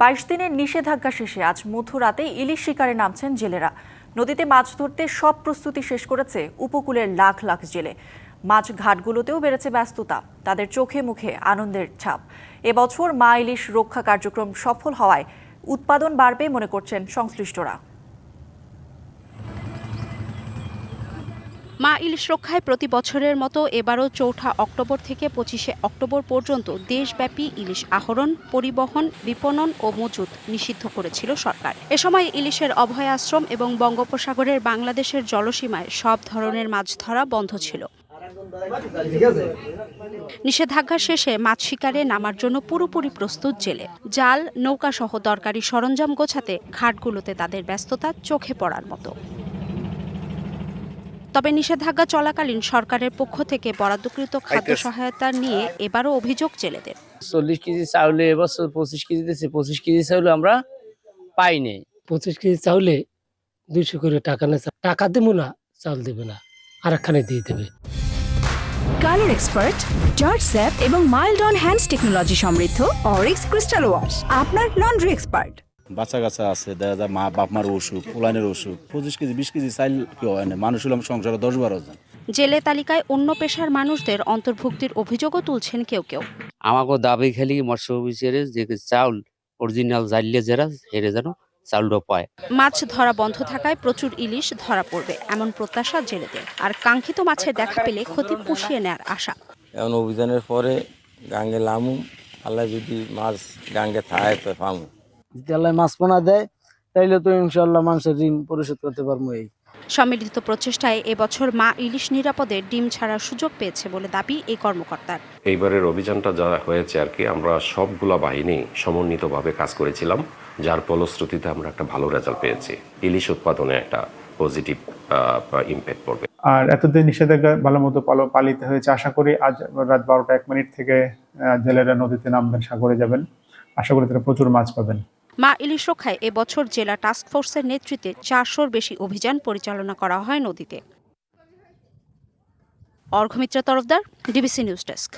বাইশ দিনের নিষেধাজ্ঞা শেষে আজ মধ্যরাতে ইলিশ শিকারে নামছেন জেলেরা। নদীতে মাছ ধরতে সব প্রস্তুতি শেষ করেছে উপকূলের লাখ লাখ জেলে। মাছ ঘাটগুলোতেও বেড়েছে ব্যস্ততা, তাদের চোখে মুখে আনন্দের ছাপ। এবছর মা ইলিশ রক্ষা কার্যক্রম সফল হওয়ায় উৎপাদন বাড়বে মনে করছেন সংশ্লিষ্টরা। মা ইলিশ রক্ষায় প্রতি বছরের মতো এবারও চৌঠা অক্টোবর থেকে পঁচিশে অক্টোবর পর্যন্ত দেশব্যাপী ইলিশ আহরণ, পরিবহন, বিপণন ও মজুত নিষিদ্ধ করেছিল সরকার। এ সময় ইলিশের অভয় আশ্রম এবং বঙ্গোপসাগরের বাংলাদেশের জলসীমায় সব ধরনের মাছ ধরা বন্ধ ছিল। নিষেধাজ্ঞা শেষে মাছ শিকারে নামার জন্য পুরোপুরি প্রস্তুত জেলে। জাল, নৌকা সহ দরকারি সরঞ্জাম গোছাতে ঘাটগুলোতে তাদের ব্যস্ততা চোখে পড়ার মতো। তবে নিষেধাজ্ঞা চলাকালীন সরকারের পক্ষ থেকে বরাদ্দকৃত খাদ্য সহায়তা নিয়ে এবারও অভিযোগ জেলেদের। চল্লিশ কেজি চাউলে এবছর পঁচিশ কেজি দিচ্ছে পঁচিশ কেজি চাউলে আমরা পাইনি। পঁচিশ কেজি চাউলে দুইশো করে টাকা নেই টাকা দেবো না চাউল দেবে না আর একখানে দিয়ে দেবে। কালার এক্সপার্ট জর্জ স্যাপ এবং মাইল্ড অন হ্যান্ডস টেকনোলজি সমৃদ্ধ অরিক্স ক্রিস্টাল ওয়াশ আপনার লন্ড্রি এক্সপার্ট। বাচ্চা কাচ্চা আছে দেখা যায় মা বাপ মার অসুখ পোলানের অসুখ পঁচিশ কেজি বিশ কেজি চাইল কি হয় না। মানুষ হলাম সংসারে দশ বারো জন। জেলে তালিকায় অন্য পেশার মানুষদের অন্তর্ভুক্তির অভিযোগও তুলছেন কেউ কেউ। আমাকে দাবি খেলি মৎস্য অফিসারে যে চাউল অরিজিনাল জাইলে যারা হেরে যেন চাউলটা পায়। মাছ ধরা বন্ধ থাকায় প্রচুর ইলিশ ধরা পড়বে এমন প্রত্যাশা জেলেদের। আর কাঙ্ক্ষিত মাছের দেখা পেলে ক্ষতি পুষিয়ে নেয়ার আশা। এখন অভিযানের পরে গাঙ্গে লামু আল্লাহ যদি মাছ গাঙ্গে থায় তো পামু যদি আল্লাহ মাছ পোনা দেয় তাইলে তো ইনশাল্লাহ মানুষের ঋণ পরিশোধ করতে পারব এই। সম্মিলিত প্রচেষ্টায় এবছর মা ইলিশ নিরাপদে ডিম ছাড়ার সুযোগ পেয়েছে বলে দাবি এই কর্মকর্তার। এইবারের অভিযানটা যা হয়েছে আর কি আমরা সবগুলা বাহিনী সমন্বিতভাবে কাজ করেছিলাম যার ফলশ্রুতিতে আমরা একটা ভালো রেজাল্ট পেয়েছি। ইলিশ উৎপাদনে একটা পজিটিভ ইম্প্যাক্ট পড়বে। আর এতদিন নিষেধাজ্ঞা ভালো মতো পাল- পালিত হয়েছে আশা করি আজ রাত বারোটা এক মিনিট থেকে আহ, জেলেরা নদীতে নামবেন সাগরে যাবেন। আশা করি তারা প্রচুর মাছ পাবেন। মা ইলিশ রক্ষায় এবছর জেলা টাস্ক ফোর্সের নেতৃত্বে চারশোর বেশি অভিযান পরিচালনা করা হয় নদীতে। Arghamitra Tarafdar, DBC news desk.